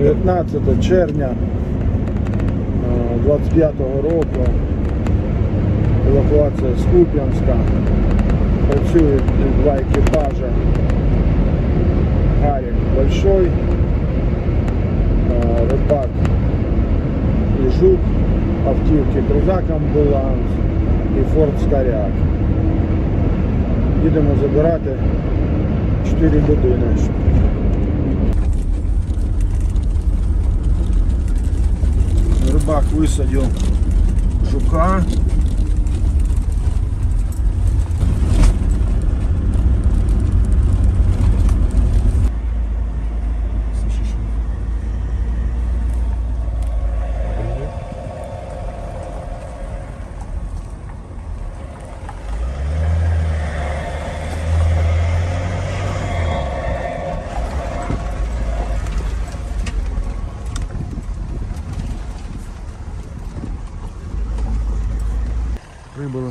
19 червня е, 25-го року евакуація з Куп'янська. Працюють два екіпажі. Гарик Большой, е, Рибак і Жук, автівки Крузак Амбуланс і Форд Скаряк. Їдемо забирати 4 людини. Рыбак высадил жука.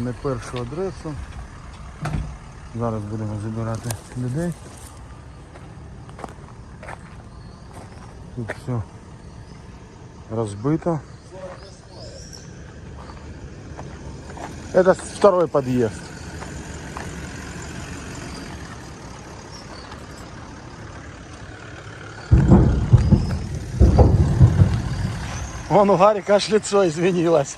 На першу адресу. Зараз будемо забирати людей. Тут все розбито. Это второй подъезд. Вон у Гарика аж лицо изменилось.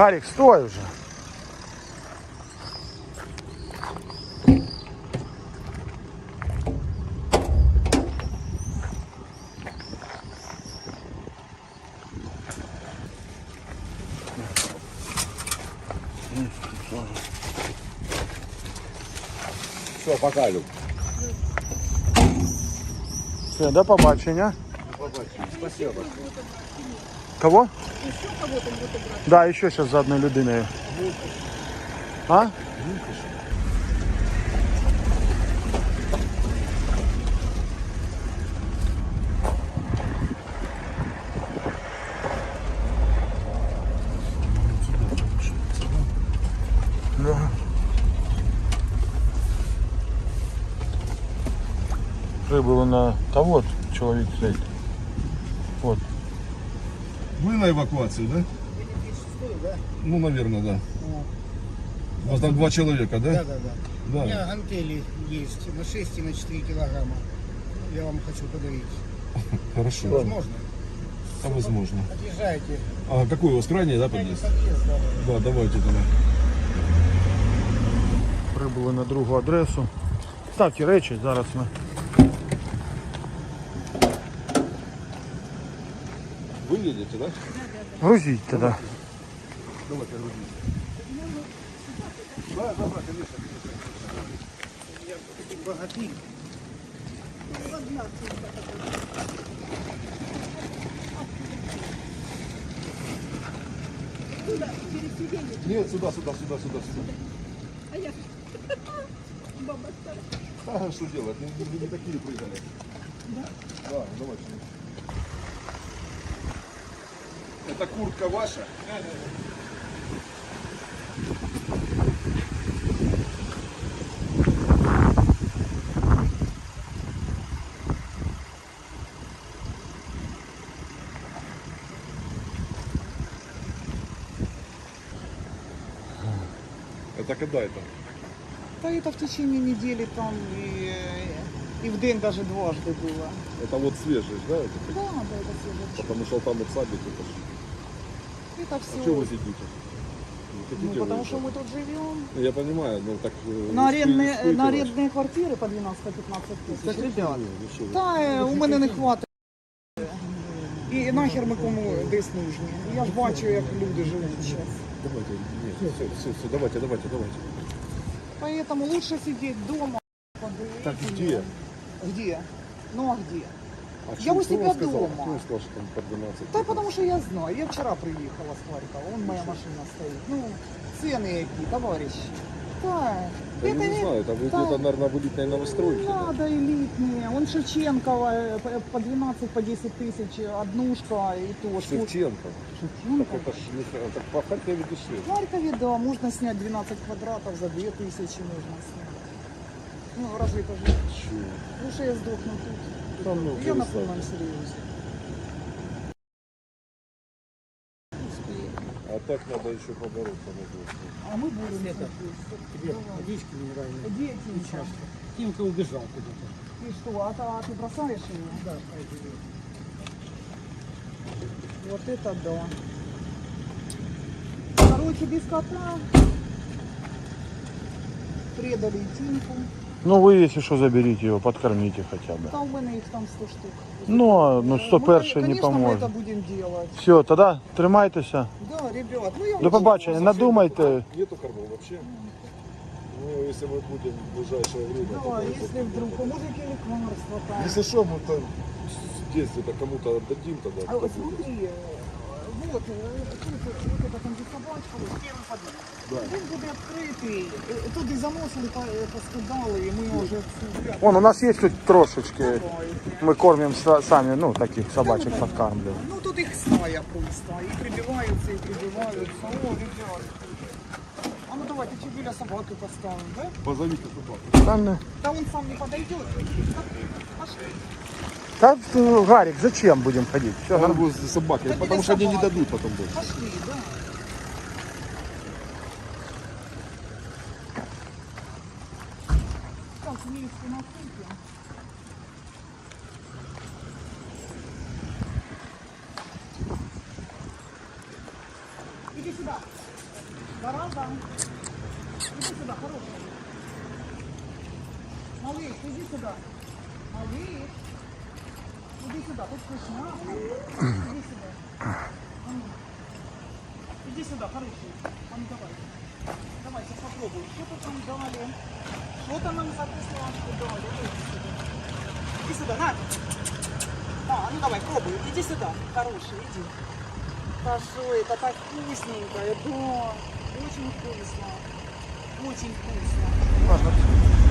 Гарик, стой уже. Все, пока, Люк. Все, до побачення. Спасибо. Кого? Да, еще сейчас за одной людиною. А? Да. Прибыло на... Да вот человек стоит. Вот. Вы на эвакуации, да? Ну, наверное, да. У вас там два человека, да? Да, да, да. У Да. меня гантели есть на 6 и на 4 килограмма. Я вам хочу подарить. Хорошо. Возможно? А возможно. Отъезжайте. А какой у вас крайний, да, подъезд? подъезд, да. Да, давайте тогда. Прибули на другу адресу. Ставте речі, зараз ми. Вы едете, да? Грузіть тоді. Давайте, грузите. Да, да, да, конечно. Богатырь. Нет, сюда, сюда, сюда, сюда, сюда. А я? А, что делать? Не, не- не такие прыгали. Да? Да, давайте. Это куртка ваша? Это когда это? Да это в течение недели там и, и в день даже дважды было. Это вот свежий, да? Это? Да, да, это все Потому что там вот садик это ж. Это А все. что вы сидите? Не ну, хотите потому выезжать? что мы тут живем. Ну, Я понимаю, ну так... э, На спи- арендные, спите на ваши. арендные квартиры по 12-15 Да тисяч, ребят. ні, ну що ви. Та е, у мене не хватить. І нахер ми кому десь нужні. Я ж бачу, як люди живуть зараз. Давайте, нет, все, все, все, давайте, давайте, давайте. Поэтому лучше сидеть дома. Так где? Где? Ну а где? А Я у себя сказал? дома. Кто сказал, что там по 12? Да потому что я знаю. Я вчера приехала с Харькова. Вон моя машина стоит. Ну, цены какие, товарищи. хватает. Я Это не не знаю, там да. где-то, наверное, в элитной новостройке. да? надо элитные. Он Шевченкова э, по- по 12, по 10 тысяч однушка и то. Шевченко. Шевченко? Так это не так по Харькове В дешевле. Харькове, да, можно снять 12 квадратов за 2000 можно снять. Ну, разве это же? Чего? Лучше я сдохну тут. Да ну, я на полном серьезе. А так надо еще побороться. А мы будем смотреть. Тебе водички минеральные. Где Тимка? Тимка убежал куда-то. И что, а, та- а ты бросаешь его? Да, пойди. Вот это да. Короче, без кота предали и Тимку. Ну ви, якщо що, заберіть його, подкормите хоча б. Там у мене їх там 100 штук. Ну, а, ну Э, 101 мы, не конечно, мы поможе. это будем делать. Все, тоді тримайтеся. Да, ребят, ну я До побачення. Надумайте. Нету кормов вообще? Ну, если мы будем в ближайшее время. Да, то если вдруг, а может какие лекарства там. Если что, мы там здесь где-то кому-то отдадим тогда. А кто вот будет. смотри, э, вот, э, тут вот это там где собачка, вот первый подъезд. Він буде відкритий. Е, Туди заносили, па- е, поскидали, і ми вже всю Вон, у нас є тут трошечки. Давайте. Ми кормимо са- самі, ну, таких собачок подкармлюємо. Ну тут їх стая просто. І прибиваються, і прибиваються. О, ребят. А ну давайте чи біля собаки поставимо, да? Позовите собаку. Та, не- Да он сам не подойдет. Пошли. Та, е, Гарік, зачем будемо ходити? Все, нормально. будет за собакой, Да потому что они не собаки. дадут потом больше. Пошли, да. Так, миску накрутим. Иди сюда. Баранда. Иди сюда, хороший. Малыш, иди сюда. Малыш. Иди сюда, тут вкусняшка. Иди сюда. Иди сюда, хороший. А ну давай. Давай, сейчас попробуем. Что тут нам дали? Что-то нам вкусняшку дали. Иди сюда. На. А, ну давай, пробуй. Иди сюда, хороший, иди. Да что это так вкусненькое, да. Очень вкусно. Очень вкусно. Ладно.